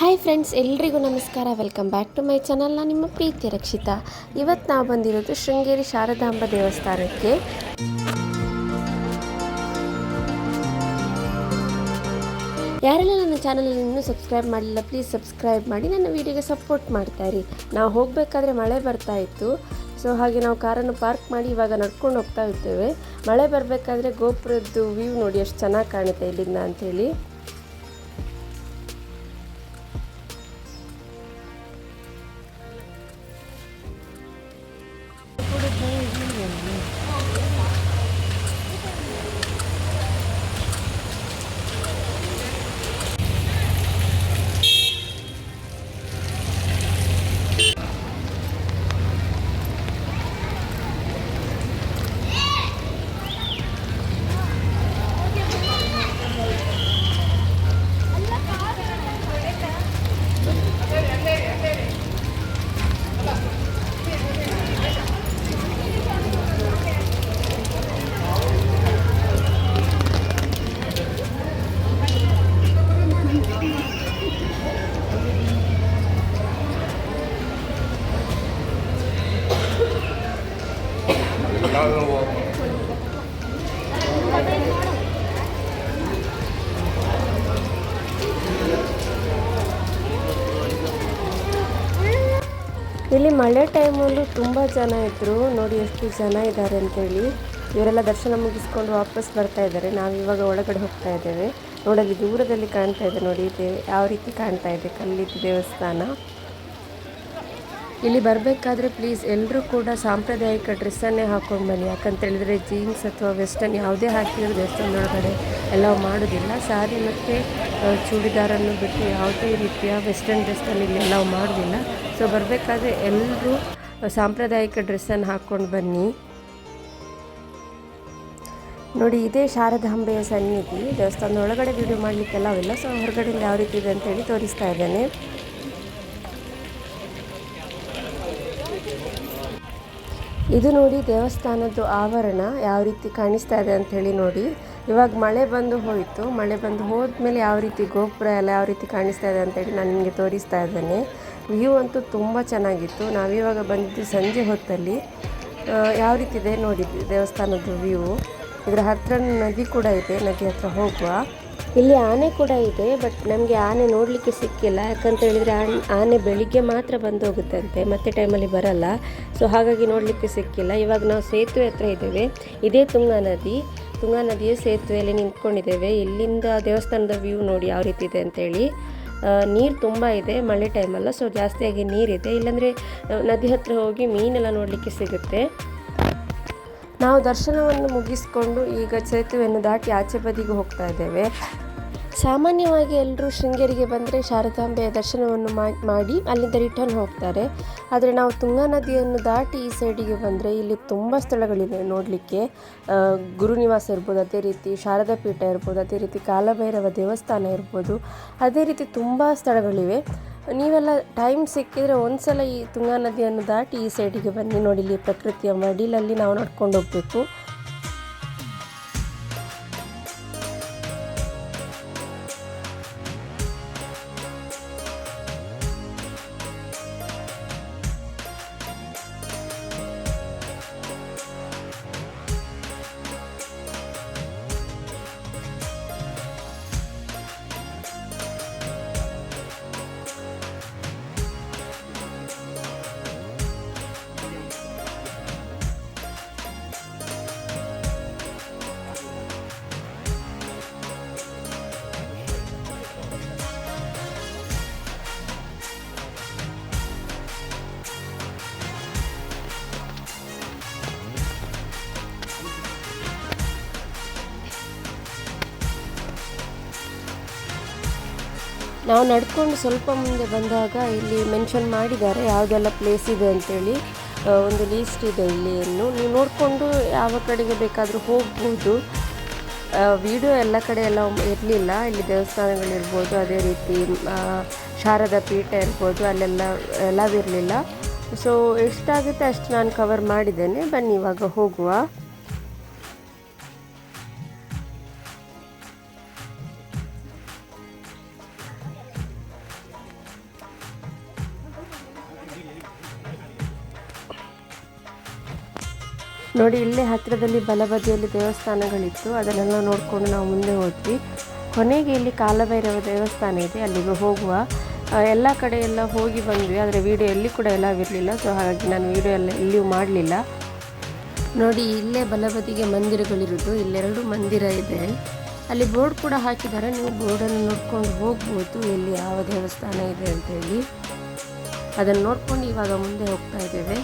Hi friends ಎಲ್ರಿಗೂ ನಮಸ್ಕಾರ. Welcome back to my channel ನಾನು ನಿಮ್ಮ ಪ್ರೀತಿ ರಕ್ಷಿತಾ. ಇವತ್ತು ನಾವು ಬಂದಿರೋದು ಶೃಂಗೇರಿ ಶಾರದಾಂಬ ದೇವಸ್ಥಾನಕ್ಕೆ. ಯಾರೆಲ್ಲ ನನ್ನ ಚಾನಲಲ್ಲಿ ಇನ್ನೂ ಸಬ್ಸ್ಕ್ರೈಬ್ ಮಾಡಲಿಲ್ಲ ಪ್ಲೀಸ್ ಸಬ್ಸ್ಕ್ರೈಬ್ ಮಾಡಿ, ನನ್ನ ವೀಡಿಯೋಗೆ ಸಪೋರ್ಟ್ ಮಾಡ್ತಾ ಇರಿ. ನಾವು ಹೋಗಬೇಕಾದ್ರೆ ಮಳೆ ಬರ್ತಾ ಇತ್ತು. ಸೊ ಹಾಗೆ ನಾವು ಕಾರನ್ನು ಪಾರ್ಕ್ ಮಾಡಿ ಇವಾಗ ನಡ್ಕೊಂಡು ಹೋಗ್ತಾ ಇರ್ತೇವೆ ಮಳೆ ಬರಬೇಕಾದ್ರೆ ಗೋಪುರದ್ದು ವ್ಯೂ ನೋಡಿ, ಎಷ್ಟು ಚೆನ್ನಾಗಿ ಕಾಣುತ್ತೆ ಇಲ್ಲಿಂದ ಅಂಥೇಳಿ ಇಲ್ಲಿ ಮಳೆ ಟೈಮಲ್ಲೂ ತುಂಬ ಜನ ಇದ್ದರು ನೋಡಿ ಎಷ್ಟು ಜನ ಇದ್ದಾರೆ ಅಂತೇಳಿ. ಇವರೆಲ್ಲ ದರ್ಶನ ಮುಗಿಸ್ಕೊಂಡು ವಾಪಸ್ ಬರ್ತಾ ಇದ್ದಾರೆ. ನಾವು ಇವಾಗ ಒಳಗಡೆ ಹೋಗ್ತಾ ಇದ್ದೇವೆ. ನೋಡಲ್ಲಿ ದೂರದಲ್ಲಿ ಕಾಣ್ತಾ ಇದೆ. ನೋಡಿ ಯಾವ ರೀತಿ ಕಾಣ್ತಾ ಇದೆ. ಕಲ್ಲಿದ್ದು ದೇವಸ್ಥಾನ. ಇಲ್ಲಿ ಬರಬೇಕಾದ್ರೆ ಪ್ಲೀಸ್ ಎಲ್ಲರೂ ಕೂಡ ಸಾಂಪ್ರದಾಯಿಕ ಡ್ರೆಸ್ಸನ್ನೇ ಹಾಕೊಂಡು ಬನ್ನಿ. ಯಾಕಂತ ಹೇಳಿದ್ರೆ ಜೀನ್ಸ್ ಅಥವಾ ವೆಸ್ಟರ್ನ್ ಯಾವುದೇ ಹಾಕಿದ್ರು ದೇವಸ್ಥಾನದೊಳಗಡೆ ಎಲ್ಲ ಮಾಡೋದಿಲ್ಲ. ಸಾರಿ ಮತ್ತು ಚೂಡಿದಾರನ್ನು ಬಿಟ್ಟು ಯಾವುದೇ ರೀತಿಯ ವೆಸ್ಟರ್ನ್ ಡ್ರೆಸ್ಸನ್ನು ಇಲ್ಲಿ ಎಲ್ಲ ಮಾಡೋದಿಲ್ಲ. ಸೊ ಬರಬೇಕಾದ್ರೆ ಎಲ್ಲರೂ ಸಾಂಪ್ರದಾಯಿಕ ಡ್ರೆಸ್ಸನ್ನು ಹಾಕ್ಕೊಂಡು ಬನ್ನಿ. ನೋಡಿ, ಇದೇ ಶಾರದಾಂಬೆಯ ಸನ್ನಿಧಿ. ದೇವಸ್ಥಾನದ ಒಳಗಡೆ ವೀಡಿಯೋ ಮಾಡಲಿಕ್ಕೆಲ್ಲ ಅವೆಲ್ಲ ಸೊ ಹೊರಗಡೆಯಿಂದ ಯಾವ ರೀತಿ ಇದೆ ಅಂತೇಳಿ ತೋರಿಸ್ತಾ ಇದ್ದೇನೆ. ಇದು ನೋಡಿ ದೇವಸ್ಥಾನದ್ದು ಆವರಣ ಯಾವ ರೀತಿ ಕಾಣಿಸ್ತಾ ಇದೆ ಅಂತ ಹೇಳಿ ನೋಡಿ. ಇವಾಗ ಮಳೆ ಬಂದು ಹೋಯಿತು. ಮಳೆ ಬಂದು ಹೋದ್ಮೇಲೆ ಯಾವ ರೀತಿ ಗೋಪುರ ಎಲ್ಲ ಯಾವ ರೀತಿ ಕಾಣಿಸ್ತಾ ಇದೆ ಅಂತೇಳಿ ನಾನು ನಿಮಗೆ ತೋರಿಸ್ತಾ ಇದ್ದೇನೆ. ವ್ಯೂ ಅಂತೂ ತುಂಬ ಚೆನ್ನಾಗಿತ್ತು. ನಾವಿವಾಗ ಬಂದಿದ್ದು ಸಂಜೆ ಹೊತ್ತಲ್ಲಿ ಯಾವ ರೀತಿ ಇದೆ ನೋಡಿ ದೇವಸ್ಥಾನದ ವ್ಯೂ. ಇದರ ಹತ್ರ ನದಿ ಕೂಡ ಇದೆ. ನದಿ ಹತ್ರ ಹೋಗುವ. ಇಲ್ಲಿ ಆನೆ ಕೂಡ ಇದೆ ಬಟ್ ನಮಗೆ ಆನೆ ನೋಡಲಿಕ್ಕೆ ಸಿಕ್ಕಿಲ್ಲ. ಯಾಕಂತ ಹೇಳಿದರೆ ಆನೆ ಬೆಳಿಗ್ಗೆ ಮಾತ್ರ ಬಂದು ಹೋಗುತ್ತಂತೆ, ಮತ್ತೆ ಟೈಮಲ್ಲಿ ಬರಲ್ಲ. ಸೊ ಹಾಗಾಗಿ ನೋಡಲಿಕ್ಕೆ ಸಿಕ್ಕಿಲ್ಲ. ಇವಾಗ ನಾವು ಸೇತುವೆ ಹತ್ರ ಇದ್ದೇವೆ. ಇದೇ ತುಂಗಾ ನದಿ. ತುಂಗಾ ನದಿಯ ಸೇತುವೆಯಲ್ಲಿ ನಿಂತ್ಕೊಂಡಿದ್ದೇವೆ. ಇಲ್ಲಿಂದ ದೇವಸ್ಥಾನದ ವ್ಯೂ ನೋಡಿ ಯಾವ ರೀತಿ ಇದೆ ಅಂತೇಳಿ. ನೀರು ತುಂಬ ಇದೆ, ಮಳೆ ಟೈಮಲ್ಲ ಸೊ ಜಾಸ್ತಿಯಾಗಿ ನೀರಿದೆ. ಇಲ್ಲಾಂದರೆ ನದಿ ಹತ್ರ ಹೋಗಿ ಮೀನೆಲ್ಲ ನೋಡಲಿಕ್ಕೆ ಸಿಗುತ್ತೆ. ನಾವು ದರ್ಶನವನ್ನು ಮುಗಿಸ್ಕೊಂಡು ಈಗ ಸೇತುವೆಯನ್ನು ದಾಟಿ ಆಚೆ ಬದಿಗೆ ಹೋಗ್ತಾ ಇದ್ದೇವೆ. ಸಾಮಾನ್ಯವಾಗಿ ಎಲ್ಲರೂ ಶೃಂಗೇರಿಗೆ ಬಂದರೆ ಶಾರದಾಂಬೆಯ ದರ್ಶನವನ್ನು ಮಾಡಿ ಅಲ್ಲಿಂದ ರಿಟರ್ನ್ ಹೋಗ್ತಾರೆ. ಆದರೆ ನಾವು ತುಂಗಾ ನದಿಯನ್ನು ದಾಟಿ ಈ ಸೈಡಿಗೆ ಬಂದರೆ ಇಲ್ಲಿ ತುಂಬ ಸ್ಥಳಗಳಿವೆ ನೋಡಲಿಕ್ಕೆ. ಗುರುನಿವಾಸ ಇರ್ಬೋದು, ಅದೇ ರೀತಿ ಶಾರದಾ ಪೀಠ ಇರ್ಬೋದು, ಅದೇ ರೀತಿ ಕಾಲಭೈರವ ದೇವಸ್ಥಾನ ಇರ್ಬೋದು. ಅದೇ ರೀತಿ ತುಂಬ ಸ್ಥಳಗಳಿವೆ. ನೀವೆಲ್ಲ ಟೈಮ್ ಸಿಕ್ಕಿದರೆ ಒಂದ್ಸಲ ಈ ತುಂಗಾ ನದಿಯನ್ನು ದಾಟಿ ಈ ಸೈಡಿಗೆ ಬನ್ನಿ ನೋಡಿ, ಇಲ್ಲಿ ಪ್ರಕೃತಿಯ ಮಡಿಲಲ್ಲಿ ನಾವು ನಡ್ಕೊಂಡು ಹೋಗಬೇಕು. ನಾವು ನಡ್ಕೊಂಡು ಸ್ವಲ್ಪ ಮುಂದೆ ಬಂದಾಗ ಇಲ್ಲಿ ಮೆನ್ಷನ್ ಮಾಡಿದ್ದಾರೆ ಯಾವುದೆಲ್ಲ ಪ್ಲೇಸ್ ಇದೆ ಅಂತೇಳಿ. ಒಂದು ಲೀಸ್ಟ್ ಇದೆ ಇಲ್ಲಿ ಇನ್ನು. ನೀವು ನೋಡಿಕೊಂಡು ಯಾವ ಕಡೆಗೆ ಬೇಕಾದರೂ ಹೋಗ್ಬೋದು. ವಿಡಿಯೋ ಎಲ್ಲ ಕಡೆ ಎಲ್ಲ ಇರಲಿಲ್ಲ. ಇಲ್ಲಿ ದೇವಸ್ಥಾನಗಳಿರ್ಬೋದು ಅದೇ ರೀತಿ ಶಾರದ ಪೀಠ ಇರ್ಬೋದು, ಅಲ್ಲೆಲ್ಲ ಎಲ್ಲವಿರಲಿಲ್ಲ ಸೊ ಎಷ್ಟಾಗುತ್ತೆ ಅಷ್ಟು ನಾನು ಕವರ್ ಮಾಡಿದ್ದೇನೆ. ಬನ್ನಿ, ಇವಾಗ ಹೋಗುವ. ನೋಡಿ, ಇಲ್ಲೇ ಹತ್ತಿರದಲ್ಲಿ ಬಲಬದಿಯಲ್ಲಿ ದೇವಸ್ಥಾನಗಳಿತ್ತು. ಅದನ್ನೆಲ್ಲ ನೋಡಿಕೊಂಡು ನಾವು ಮುಂದೆ ಹೋದ್ವಿ. ಕೊನೆಗೆ ಇಲ್ಲಿ ಕಾಲಭೈರವ ದೇವಸ್ಥಾನ ಇದೆ, ಅಲ್ಲಿಗೆ ಹೋಗುವ. ಎಲ್ಲ ಕಡೆ ಎಲ್ಲ ಹೋಗಿ ಬಂದ್ವಿ, ಆದರೆ ವಿಡಿಯೋ ಎಲ್ಲಿ ಕೂಡ ಎಲ್ಲ ಇರಲಿಲ್ಲ ಸೊ ಹಾಗಾಗಿ ನಾನು ವಿಡಿಯೋ ಎಲ್ಲ ಎಲ್ಲಿಯೂ ಮಾಡಲಿಲ್ಲ. ನೋಡಿ, ಇಲ್ಲೇ ಬಲಬದಿಗೆ ಮಂದಿರಗಳಿರೋದು, ಇಲ್ಲೆರಡು ಮಂದಿರ ಇದೆ. ಅಲ್ಲಿ ಬೋರ್ಡ್ ಕೂಡ ಹಾಕಿದ್ದಾರೆ, ನೀವು ಬೋರ್ಡನ್ನು ನೋಡ್ಕೊಂಡು ಹೋಗ್ಬೋದು ಎಲ್ಲಿ ಯಾವ ದೇವಸ್ಥಾನ ಇದೆ ಅಂತೇಳಿ ಅದನ್ನು ನೋಡ್ಕೊಂಡು ಇವಾಗ ಮುಂದೆ ಹೋಗ್ತಾ ಇದ್ದೇವೆ.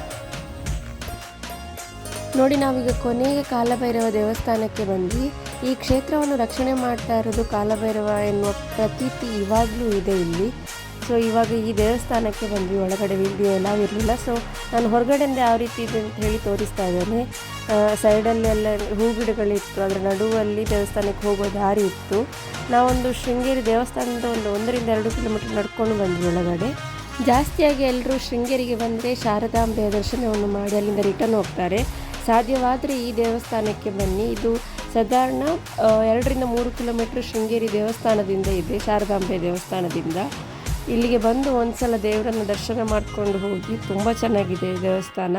ನೋಡಿ, ನಾವೀಗ ಕೊನೆಗೆ ಕಾಲಭೈರವ ದೇವಸ್ಥಾನಕ್ಕೆ ಬಂದ್ವಿ. ಈ ಕ್ಷೇತ್ರವನ್ನು ರಕ್ಷಣೆ ಮಾಡ್ತಾ ಇರೋದು ಕಾಲಭೈರವ ಎನ್ನುವ ಪ್ರತೀತಿ ಇವಾಗಲೂ ಇದೆ ಇಲ್ಲಿ. ಸೊ ಇವಾಗ ಈ ದೇವಸ್ಥಾನಕ್ಕೆ ಬಂದ್ವಿ. ಒಳಗಡೆ ವಿಡಿಯೋ ಎಲ್ಲ ಇರಲಿಲ್ಲ. ಸೊ ನಾನು ಹೊರಗಡೆಯಿಂದ ಯಾವ ರೀತಿ ಇದೆ ಅಂತ ಹೇಳಿ ತೋರಿಸ್ತಾ ಇದ್ದೇನೆ. ಸೈಡಲ್ಲೆಲ್ಲ ಹೂ ಗಿಡಗಳಿತ್ತು ಅದರ ನಡುವಲ್ಲಿ ದೇವಸ್ಥಾನಕ್ಕೆ ಹೋಗೋ ದಾರಿ ಇತ್ತು. ನಾವೊಂದು ಶೃಂಗೇರಿ ದೇವಸ್ಥಾನದ ಒಂದು ಒಂದರಿಂದ ಎರಡು ಕಿಲೋಮೀಟರ್ ನಡ್ಕೊಂಡು ಬಂದ್ವಿ ಒಳಗಡೆ. ಜಾಸ್ತಿಯಾಗಿ ಎಲ್ಲರೂ ಶೃಂಗೇರಿಗೆ ಬಂದರೆ ಶಾರದಾಂಬೆಯ ದರ್ಶನವನ್ನು ಮಾಡಿ ಅಲ್ಲಿಂದ ರಿಟರ್ನ್ ಹೋಗ್ತಾರೆ. ಸಾಧ್ಯವಾದರೆ ಈ ದೇವಸ್ಥಾನಕ್ಕೆ ಬನ್ನಿ. ಇದು ಸಾಧಾರಣ ಎರಡರಿಂದ ಮೂರು ಕಿಲೋಮೀಟ್ರ್ ಶೃಂಗೇರಿ ದೇವಸ್ಥಾನದಿಂದ ಇದೆ, ಶಾರದಾಂಬೆ ದೇವಸ್ಥಾನದಿಂದ. ಇಲ್ಲಿಗೆ ಬಂದು ಒಂದು ಸಲ ದೇವರನ್ನು ದರ್ಶನ ಮಾಡಿಕೊಂಡು ಹೋಗಿ ತುಂಬ ಚೆನ್ನಾಗಿದೆ ದೇವಸ್ಥಾನ.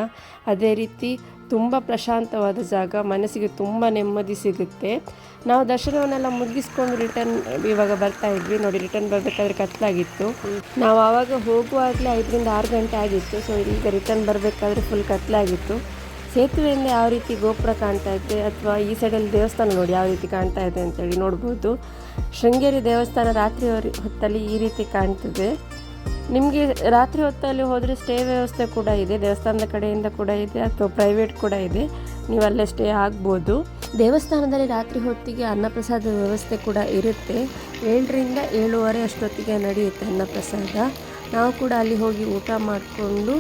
ಅದೇ ರೀತಿ ತುಂಬ ಪ್ರಶಾಂತವಾದ ಜಾಗ, ಮನಸ್ಸಿಗೆ ತುಂಬ ನೆಮ್ಮದಿ ಸಿಗುತ್ತೆ. ನಾವು ದರ್ಶನವನ್ನೆಲ್ಲ ಮುಗಿಸ್ಕೊಂಡು ರಿಟರ್ನ್ ಇವಾಗ ಬರ್ತಾ ಇದ್ವಿ. ನೋಡಿ ರಿಟರ್ನ್ ಬರಬೇಕಾದ್ರೆ ಕತ್ಲಾಗಿತ್ತು. ನಾವು ಆವಾಗ ಹೋಗುವಾಗಲೇ ಐದರಿಂದ ಆರು ಗಂಟೆ ಆಗಿತ್ತು. ಸೊ ಈಗ ರಿಟರ್ನ್ ಬರಬೇಕಾದ್ರೆ ಫುಲ್ ಕತ್ಲಾಗಿತ್ತು. ಸೇತುವೆಯಿಂದ ಯಾವ ರೀತಿ ಗೋಪುರ ಕಾಣ್ತಾ ಇದೆ ಅಥವಾ ಈ ಸೈಡಲ್ಲಿ ದೇವಸ್ಥಾನ ನೋಡಿ ಯಾವ ರೀತಿ ಕಾಣ್ತಾ ಇದೆ ಅಂತೇಳಿ ನೋಡ್ಬೋದು. ಶೃಂಗೇರಿ ದೇವಸ್ಥಾನ ರಾತ್ರಿ ಹೊತ್ತಲ್ಲಿ ಈ ರೀತಿ ಕಾಣ್ತಿದೆ. ನಿಮಗೆ ರಾತ್ರಿ ಹೊತ್ತಲ್ಲಿ ಹೋದರೆ ಸ್ಟೇ ವ್ಯವಸ್ಥೆ ಕೂಡ ಇದೆ, ದೇವಸ್ಥಾನದ ಕಡೆಯಿಂದ ಕೂಡ ಇದೆ ಅಥವಾ ಪ್ರೈವೇಟ್ ಕೂಡ ಇದೆ, ನೀವು ಅಲ್ಲೇ ಸ್ಟೇ ಆಗ್ಬೋದು. ದೇವಸ್ಥಾನದಲ್ಲಿ ರಾತ್ರಿ ಹೊತ್ತಿಗೆ ಅನ್ನಪ್ರಸಾದ ವ್ಯವಸ್ಥೆ ಕೂಡ ಇರುತ್ತೆ. ಏಳರಿಂದ ಏಳುವರೆ ಅಷ್ಟೊತ್ತಿಗೆ ನಡೆಯುತ್ತೆ ಅನ್ನಪ್ರಸಾದ. ನಾವು ಕೂಡ ಅಲ್ಲಿ ಹೋಗಿ ಊಟ ಮಾಡಿಕೊಂಡು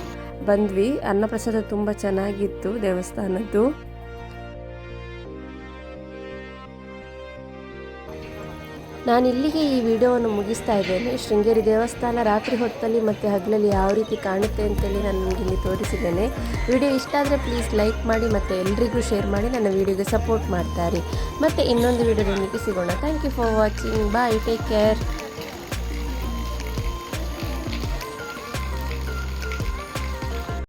ಬಂದ್ವಿ. ಅನ್ನಪ್ರಸಾದ ತುಂಬ ಚೆನ್ನಾಗಿತ್ತು ದೇವಸ್ಥಾನದ್ದು. ನಾನು ಇಲ್ಲಿಗೆ ಈ ವಿಡಿಯೋವನ್ನು ಮುಗಿಸ್ತಾ ಇದ್ದೇನೆ. ಶೃಂಗೇರಿ ದೇವಸ್ಥಾನ ರಾತ್ರಿ ಹೊತ್ತಲ್ಲಿ ಮತ್ತು ಹಗಲಲ್ಲಿ ಯಾವ ರೀತಿ ಕಾಣುತ್ತೆ ಅಂತೇಳಿ ನಾನು ನಿಮಗೆ ಇಲ್ಲಿ ತೋರಿಸಿದ್ದೇನೆ. ವಿಡಿಯೋ ಇಷ್ಟ ಆದರೆ ಪ್ಲೀಸ್ ಲೈಕ್ ಮಾಡಿ ಮತ್ತು ಎಲ್ರಿಗೂ ಶೇರ್ ಮಾಡಿ ನನ್ನ ವಿಡಿಯೋಗೆ ಸಪೋರ್ಟ್ ಮಾಡ್ತಾರೆ ಮತ್ತು ಇನ್ನೊಂದು ವಿಡಿಯೋದೊಂದಿಗೆ ಸಿಗೋಣ. Thank you for watching bye take care